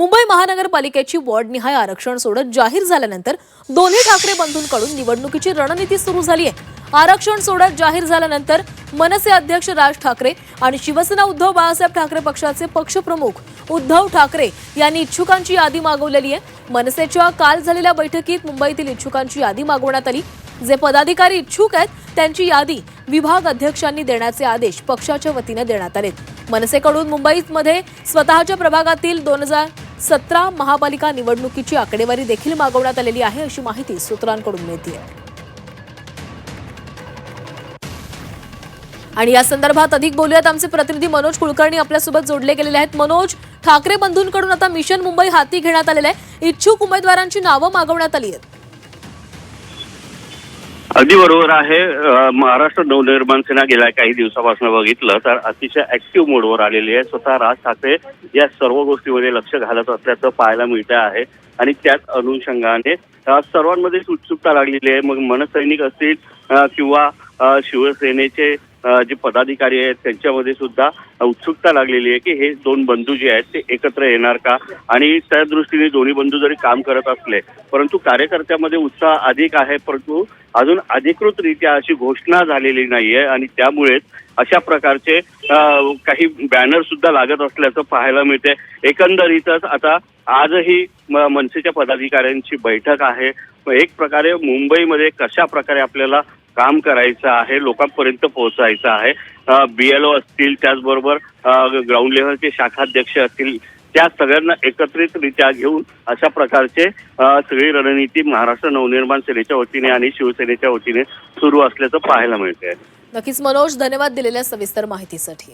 मुंबई महानगरपालिकेची वॉर्डनिहाय आरक्षण सोडत जाहीर झाल्यानंतर दोन्ही ठाकरे बंधूंकडून निवडणुकीची रणनीती सुरू झाली आहे. आरक्षण सोडत जाहीर झाल्यानंतर मनसे अध्यक्ष राज ठाकरे आणि शिवसेना उद्धव बाळासाहेब ठाकरे पक्षाचे पक्षप्रमुख उद्धव ठाकरे यांनी इच्छुकांची यादी मागवलेली आहे. मनसेच्या काल झालेल्या बैठकीत मुंबईतील इच्छुकांची यादी मागवण्यात आली. जे पदाधिकारी इच्छुक आहेत त्यांची यादी विभाग अध्यक्षांनी देण्याचे आदेश पक्षाच्या वतीने देण्यात आले मनसेकडून मुंबईमध्ये स्वतःच्या प्रभागातील दोन हजार सतरा महापालिका निवडणुकीची आकडेवारी देखील मागवण्यात आलेली आहे अशी माहिती सूत्रांकडून मिळते आणि या संदर्भात अधिक बोलूयात. आमचे प्रतिनिधी मनोज कुलकर्णी आपल्यासोबत जोडले गेलेले आहेत. मनोज ठाकरे बंधूंकडून आता मिशन मुंबई हाती घेण्यात आलेलं आहे. इच्छुक उमेदवारांची नावं मागवण्यात आली आहेत. अगदी बरोबर आहे. महाराष्ट्र नवनिर्माण सेना गेल्या काही दिवसापासून बघितलं तर अतिशय ऍक्टिव्ह मोडवर आलेली आहे. स्वतः राज ठाकरे या सर्व गोष्टीमध्ये लक्ष घालत असल्याचं पाहायला मिळतं आहे. आणि त्याच अनुषंगाने सर्वांमध्ये सर्वांमध्येच उत्सुकता लागलेली आहे. मग मनसैनिक असतील किंवा शिवसेनेचे जे पदाधिकारी आहेत त्यांच्यामध्ये सुद्धा उत्सुकता लागलेली आहे की हे दोन बंधू जे आहेत ते एकत्र येणार का? आणि त्या दृष्टीने दोन्ही बंधू जरी काम करत असले परंतु कार्यकर्त्यामध्ये उत्साह अधिक आहे परंतु अजून अधिकृतरित्या अशी घोषणा झालेली नाहीये आणि त्यामुळेच अशा प्रकारचे काही बॅनर सुद्धा लागत असल्याचं पाहायला मिळते एकंदरीतच आता आजही म- मनसेच्या पदाधिकाऱ्यांची बैठक आहे. एक प्रकारे मुंबईमध्ये कशा प्रकारे आपल्याला काम करायचं आहे लोकांपर्यंत पोहोचायचं आहे. बीएलओ असतील त्याचबरोबर ग्राउंड लेव्हलचे शाखाध्यक्ष असतील त्या सगळ्यांना एकत्रितरित्या घेऊन अशा प्रकारचे सगळी रणनीती महाराष्ट्र नवनिर्माण सेनेच्या वतीने आणि शिवसेनेच्या वतीने सुरू असल्याचं पाहायला मिळते नक्कीच मनोज धन्यवाद दिलेल्या सविस्तर माहितीसाठी.